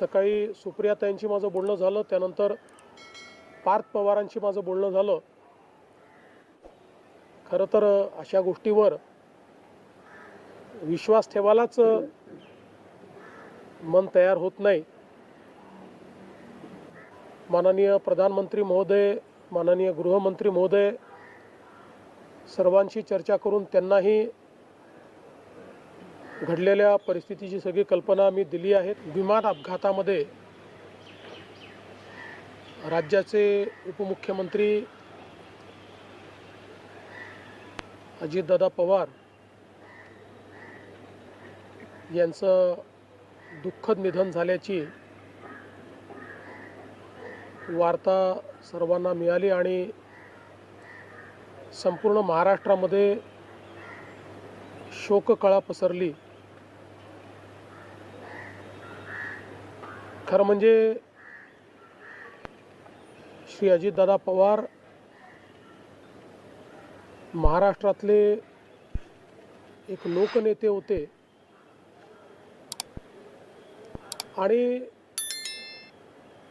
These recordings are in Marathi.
सकाळी सुप्रियाताईंशी माझं बोलणं झालं त्यानंतर पार्थ पवारांशी माझं बोलणं झालं. खरं तर अशा गोष्टीवर विश्वास ठेवायलाच मन तयार होत नाही. माननीय प्रधानमंत्री महोदय माननीय गृहमंत्री महोदय सर्वांशी चर्चा करून त्यांनाही घडलेल्या परिस्थितीची सगळी कल्पना मी दिली आहे विमान अपघातामध्ये राज्याचे उपमुख्यमंत्री अजितदादा पवार यांचं दुःखद निधन झाल्याची वार्ता सर्वांना मिळाली आणि संपूर्ण महाराष्ट्रामध्ये शोककळा पसरली. खरं म्हणजे श्री अजितदादा पवार महाराष्ट्रातले एक लोकनेते होते. आणि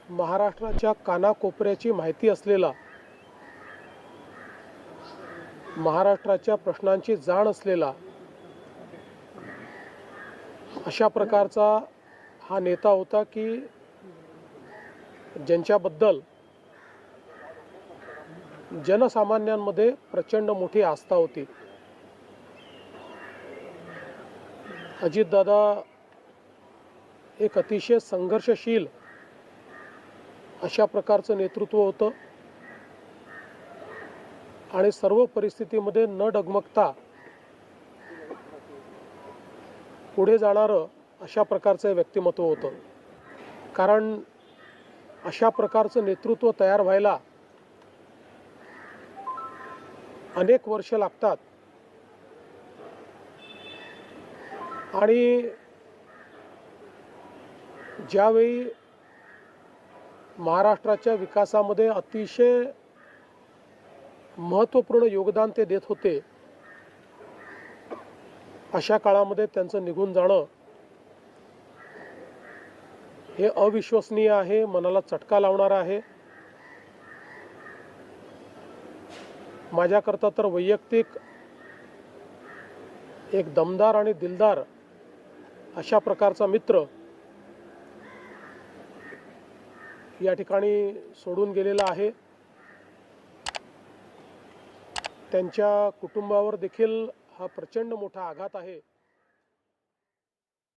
महाराष्ट्राच्या कानाकोपऱ्याची माहिती असलेला महाराष्ट्राच्या प्रश्नांची जाण असलेला अशा प्रकारचा हा नेता होता की ज्यांच्याबद्दल जनसामान्यांमध्ये प्रचंड मोठी आस्था होती. अजितदादा एक अतिशय संघर्षशील अशा प्रकारचं नेतृत्व होतं. आणि सर्व परिस्थितीमध्ये न डगमगता पुढे जाणारं अशा प्रकारचं व्यक्तिमत्व होतं. कारण अशा प्रकारचं नेतृत्व तयार व्हायला अनेक वर्ष लागतात. आणि ज्यावेळी महाराष्ट्राच्या विकासामध्ये अतिशय महत्त्वपूर्ण योगदान ते देत होते अशा काळामध्ये त्यांचं निघून जाणं हे अविश्वसनीय आहे मनाला चटका लावणारं आहे. माझ्याकरता तर वैयक्तिक एक दमदार आणि दिलदार अशा प्रकारचा मित्र या ठिकाणी सोडून गेलेला आहे. त्यांच्या कुटुंबावर देखील हा प्रचंड मोठा आघात आहे.